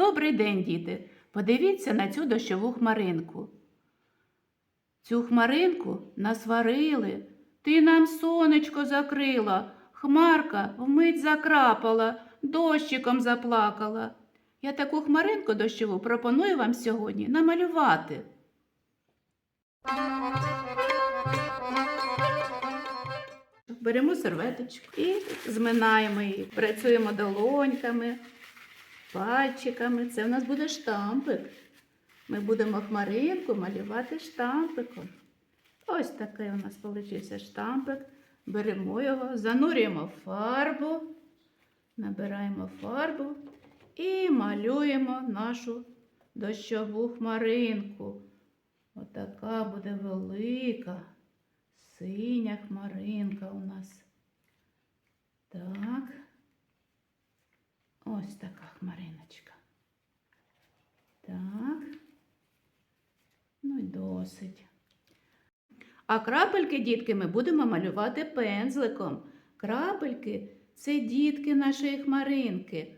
Добрий день, діти! Подивіться на цю дощову хмаринку. Цю хмаринку насварили. Ти нам сонечко закрила, хмарка вмить закрапала, дощиком заплакала. Я таку хмаринку дощову пропоную вам сьогодні намалювати. Беремо серветочку і зминаємо її. Працюємо долоньками, пальчиками. Це в нас буде штампик. Ми будемо хмаринку малювати штампиком. Ось такий у нас вийшов штампик. Беремо його, занурюємо фарбу, набираємо фарбу і малюємо нашу дощову хмаринку. Отака буде велика, синя хмаринка у нас. Так. Ось така хмариночка. Так. Ну й досить. А крапельки, дітки, ми будемо малювати пензликом. Крапельки це дітки нашої хмаринки.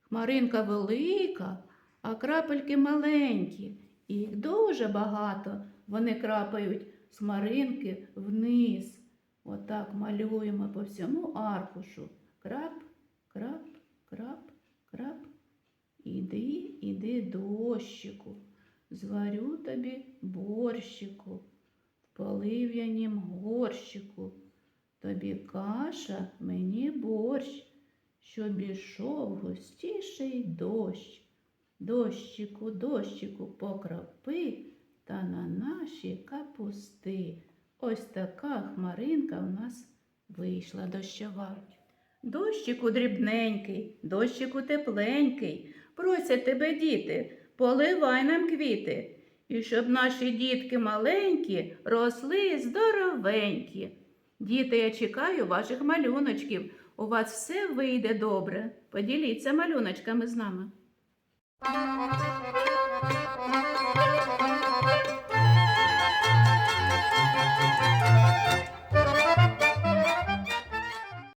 Хмаринка велика, а крапельки маленькі. І їх дуже багато. Вони крапають з хмаринки вниз. Отак малюємо по всьому аркушу. Крап, крап, крап, крап. Іди, іди, дощику, зварю тобі борщику, в полив'янім горщику. Тобі каша, мені борщ, щоб ішов густіший дощ. Дощику, дощику покропи та на наші капусти. Ось така хмаринка в нас вийшла дощова. Дощику дрібненький, дощику тепленький, просять тебе діти, поливай нам квіти. І щоб наші дітки маленькі росли здоровенькі. Діти, я чекаю ваших малюночків. У вас все вийде добре. Поділіться малюночками з нами.